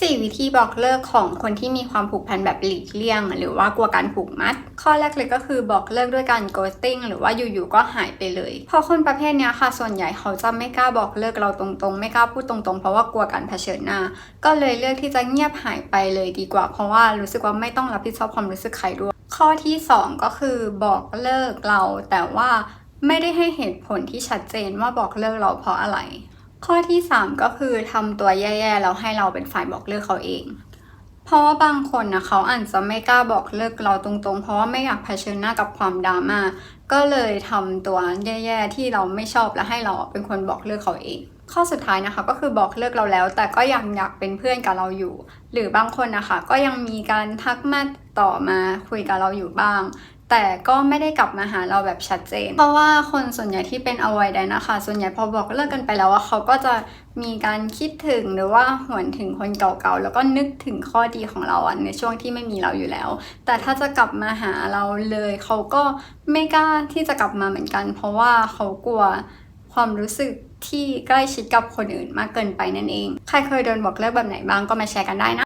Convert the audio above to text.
4 วิธีบอกเลิกของคนที่มีความผูกพันแบบหลีกเลี่ยง หรือว่ากลัวการผูกมัด ข้อแรกเลยก็คือบอกเลิกด้วยการ ghosting หรือว่าอยู่ๆก็หายไปเลย เพราะคนประเภทนี้ค่ะ ส่วนใหญ่เขาจะไม่กล้าบอกเลิกเราตรงๆ ไม่กล้าพูดตรงๆ เพราะว่ากลัวการเผชิญหน้า ก็เลยเลือกที่จะเงียบหายไปเลยดีกว่า เพราะว่ารู้สึกว่าไม่ต้องรับผิดชอบความรู้สึกใครด้วย ข้อที่ 2 ก็คือบอกเลิกเราแต่ว่าไม่ได้ให้เหตุผลที่ชัดเจนว่าบอกเลิกเราเพราะอะไร ข้อที่ 3 ก็คือทำตัวแย่ๆแล้วให้เราเป็นฝ่ายบอกเลิกเขาเอง เพราะว่าบางคนนะเขาอาจจะไม่กล้าบอกเลิกเราตรงๆ เพราะว่าไม่อยากเผชิญหน้ากับความดราม่าก็เลยทำตัวแย่ๆที่เราไม่ชอบแล้วให้เราเป็นคนบอกเลิกเขาเอง ข้อสุดท้ายนะคะก็คือบอกเลิกเราแล้ว แต่ก็ยังอยากเป็นเพื่อนกับเราอยู่ หรือบางคนนะคะก็ยังมีการทักมาต่อมาคุยกับเราอยู่บ้าง แต่ก็ไม่ได้กลับมาหาเราแบบชัดเจน เพราะว่าคนส่วนใหญ่ที่เป็นอวัยแดนนะคะ ส่วนใหญ่พอบอกเลิกกันไปแล้วว่าเขาก็จะมีการคิดถึงหรือว่าหวนถึงคนเก่าๆ แล้วก็นึกถึงข้อดีของเราในช่วงที่ไม่มีเราอยู่แล้ว แต่ถ้าจะกลับมาหาเราเลย เขาก็ไม่กล้าที่จะกลับมาเหมือนกัน เพราะว่าเขากลัวความรู้สึกที่ใกล้ชิดกับคนอื่นมากเกินไปนั่นเอง ใครเคยโดนบอกเลิกแบบไหนบ้างก็มาแชร์กันได้นะ